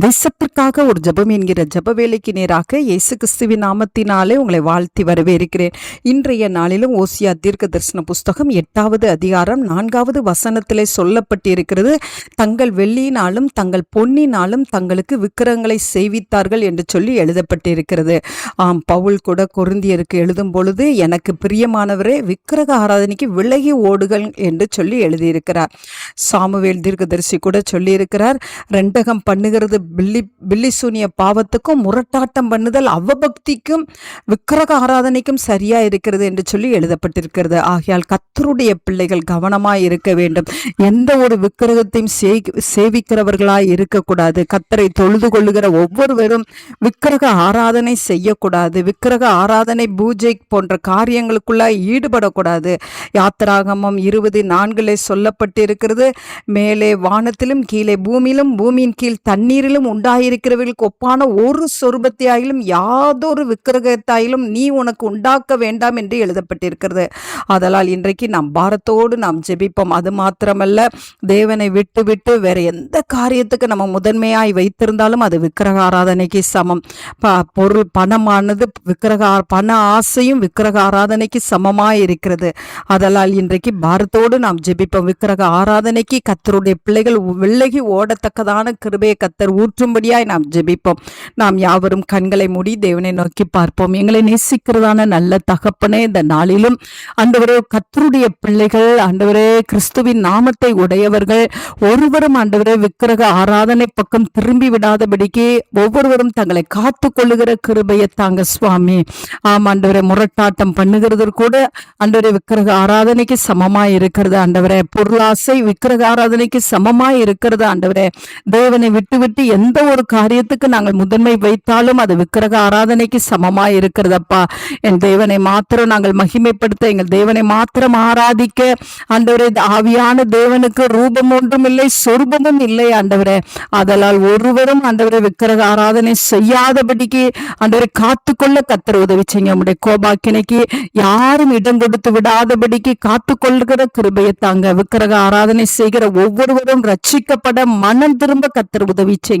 தேசத்திற்காக ஒரு ஜெபம் என்கிற ஜப வேலைக்கு நேராக இயேசு கிறிஸ்துவின் நாமத்தினாலே உங்களை வாழ்த்தி வரவேற்கிறேன். இன்றைய நாளிலும் ஓசியா தீர்க்க தரிசன புஸ்தகம் எட்டாவது அதிகாரம் நான்காவது வசனத்திலே சொல்லப்பட்டிருக்கிறது. தங்கள் வெள்ளியினாலும் தங்கள் பொன்னினாலும் தங்களுக்கு விக்கிரகங்களை செய்வித்தார்கள் என்று சொல்லி எழுதப்பட்டிருக்கிறது. ஆம் பவுல் கூட கொருந்தியருக்கு எழுதும் பொழுது எனக்கு பிரியமானவரே விக்கிரக ஆராதனைக்கு விலகி ஓடுகள் என்று சொல்லி எழுதியிருக்கிறார். சாமுவேல் தீர்க்கதரிசி கூட சொல்லியிருக்கிறார் ரெண்டகம் பண்ணுகிறது பில்லி பில்லிசூனிய பாவத்துக்கும் முரட்டாட்டம் பண்ணுதல் அவபக்திக்கும் விக்கிரக ஆராதனைக்கும் சரியா இருக்கிறது என்று சொல்லி எழுதப்பட்டிருக்கிறது. ஆகையால் கத்தருடைய பிள்ளைகள் கவனமாய் இருக்க வேண்டும். எந்த ஒரு விக்கிரகத்தையும் சே- சேவிக்கிறவர்களாய் இருக்கக்கூடாது. கத்தரை தொழுது கொள்ளுகிற ஒவ்வொருவரும் விக்கிரக ஆராதனை செய்யக்கூடாது. விக்கிரக ஆராதனை பூஜை போன்ற காரியங்களுக்குள்ளாய் ஈடுபடக்கூடாது. யாத்திராகமம் இருபது நான்கிலே சொல்லப்பட்டிருக்கிறது. மேலே வானத்திலும் கீழே பூமியிலும் பூமியின் கீழ் உலகத்திலும் உண்டாயிருக்கிறவர்களுக்கு ஒப்பான ஒரு சொருபத்தையாயிலும் யாதொரு விக்கிரகத்தாயிலும் நீ உனக்கு உண்டாக்க வேண்டாம் என்று எழுதப்பட்டிருக்கிறது. அதனால் இன்றைக்கு நாம் பாரத்தோடு நாம் ஜெபிப்போம். அது மாத்திரமல்ல தேவனை விட்டு விட்டு வேற எந்த காரியத்துக்கு நம்ம முதன்மையாய் வைத்திருந்தாலும் அது விக்கிரக ஆராதனைக்கு சமம். ப பொருள் பணமானது விக்கிரக பண ஆசையும் விக்கிரக ஆராதனைக்கு சமமாய் இருக்கிறது அதனால் இன்றைக்கு பாரத்தோடு நாம் ஜெபிப்போம். விக்கிரக ஆராதனைக்கு கத்தருடைய பிள்ளைகள் விலகி ஓடத்தக்கதான கிருபையை கத்தர் ஊற்றும்படியாய் நாம் ஜெபிப்போம். நாம் யாவரும் கண்களை மூடி தேவனை நோக்கி பார்ப்போம். எங்களை நேசிக்கிறதான நல்ல தகப்பனே இந்த நாளிலும் ஆண்டவரே கத்தருடைய பிள்ளைகள் ஆண்டவரே கிறிஸ்துவின் நாமத்தை உடையவர்கள் ஒருவரும் ஆண்டவரே விக்கிரக ஆராதனை பக்கம் திரும்பி விடாதபடிக்கு ஒவ்வொருவரும் தங்களை காத்து கொள்ளுகிற கிருபையை தாங்க சுவாமி. ஆம் ஆண்டவரை முரட்டாட்டம் பண்ணுகிறது கூட ஆண்டவரே விக்கிரக ஆராதனைக்கு சமமாய் இருக்கிறது. ஆண்டவரே பொருளாசை விக்கிரக ஆராதனைக்கு சமமாய் இருக்கிறது. ஆண்டவரே தேவனை விட்டு விட்டு எந்த ஒரு காரியத்துக்கு நாங்கள் முதன்மை வைத்தாலும் அது விக்கிரக ஆராதனைக்கு சமமா இருக்கிறதப்பா. என் தேவனை மாத்திரம் நாங்கள் மகிமைப்படுத்த எங்கள் தேவனை மாத்திரம் ஆராதிக்க ஆண்டவரே ஆவியான தேவனுக்கு ரூபம் ஒன்றும் இல்லை சொரூபமும் இல்லை ஆண்டவரே. அதனால் ஒருவரும் ஆண்டவரை விக்கிரக ஆராதனை செய்யாதபடிக்கு ஆண்டவரை காத்துக்கொள்ள கத்தர் உதவி செய்ய உடைய கோபாக்கினைக்கு யாரும் இடம் கொடுத்து விடாதபடிக்கு காத்துக்கொள்கிற கிருபையை தாங்க. விக்கிரக ஆராதனை செய்கிற ஒவ்வொருவரும் ரட்சிக்கப்பட மனம் திரும்ப கத்தர் உதவி செய்ய